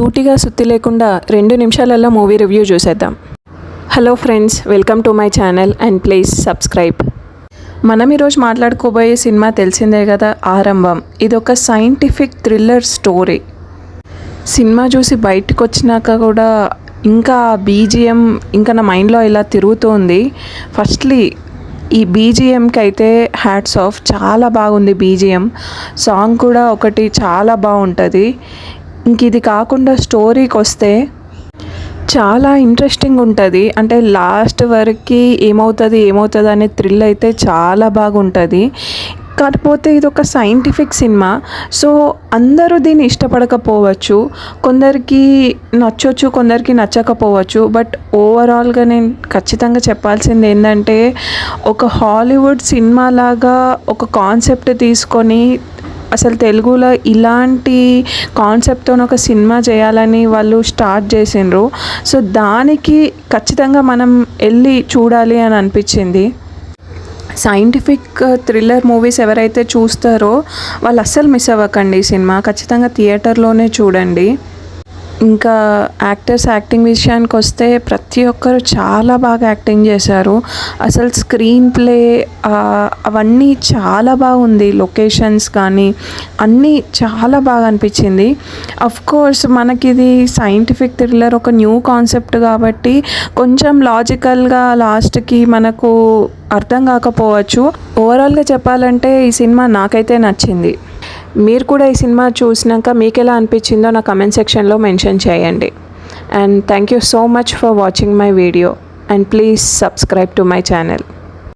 సూటిగా సుత్తి లేకుండా రెండు నిమిషాలలో మూవీ రివ్యూ చూసేద్దాం. Hello friends welcome to my channel and please subscribe. మనం ఈరోజు మాట్లాడుకోబోయే సినిమా తెలిసిందే కదా ఆరంభం. ఇది ఒక సైంటిఫిక్ థ్రిల్లర్ స్టోరీ. సినిమా చూసి బయటకు వచ్చినాక కూడా ఇంకా బీజిఎం ఇంకా నా మైండ్లో ఇలా తిరుగుతుంది. ఫస్ట్లీ ఈ బీజిఎంకి అయితే హ్యాట్స్ ఆఫ్ చాలా బాగుంది బీజిఎం. సాంగ్ కూడా ఒకటి చాలా బాగుంటుంది. ఇంక ఇది కాకుండా స్టోరీకి వస్తే చాలా ఇంట్రెస్టింగ్ ఉంటుంది. అంటే లాస్ట్ వరకు ఏమవుతుంది ఏమవుతుంది అనే థ్రిల్ అయితే చాలా బాగుంటుంది. కాకపోతే ఇది ఒక సైంటిఫిక్ సినిమా. సో అందరూ దీన్ని ఇష్టపడకపోవచ్చు. కొందరికి నచ్చొచ్చు కొందరికి నచ్చకపోవచ్చు. బట్ ఓవరాల్గా నేను ఖచ్చితంగా చెప్పాల్సింది ఏంటంటే ఒక హాలీవుడ్ సినిమా లాగా ఒక కాన్సెప్ట్ తీసుకొని అసలు తెలుగులో ఇలాంటి కాన్సెప్ట్తో ఒక సినిమా చేయాలని వాళ్ళు స్టార్ట్ చేసిండ్రు. సో దానికి ఖచ్చితంగా మనం వెళ్ళి చూడాలి అని అనిపించింది. సైంటిఫిక్ థ్రిల్లర్ మూవీస్ ఎవరైతే చూస్తారో వాళ్ళు అస్సలు మిస్ అవ్వకండి ఈ సినిమా. ఖచ్చితంగా థియేటర్లోనే చూడండి. ఇంకా యాక్టర్స్ యాక్టింగ్ విషయానికి వస్తే ప్రతి ఒక్కరు చాలా బాగా యాక్టింగ్ చేశారు. అసలు స్క్రీన్ ప్లే అవన్నీ చాలా బాగుంది. లొకేషన్స్ కానీ అన్నీ చాలా బాగా అనిపించింది. అఫ్ కోర్స్ మనకిది సైంటిఫిక్ థ్రిల్లర్ ఒక న్యూ కాన్సెప్ట్ కాబట్టి కొంచెం లాజికల్గా లాస్ట్కి మనకు అర్థం కాకపోవచ్చు. ఓవరాల్గా చెప్పాలంటే ఈ సినిమా నాకైతే నచ్చింది. మీరు కూడా ఈ సినిమా చూసినాక మీకు ఎలా అనిపించిందో నా కమెంట్ సెక్షన్లో మెన్షన్ చేయండి. And thank you so much for watching my video and please subscribe to my channel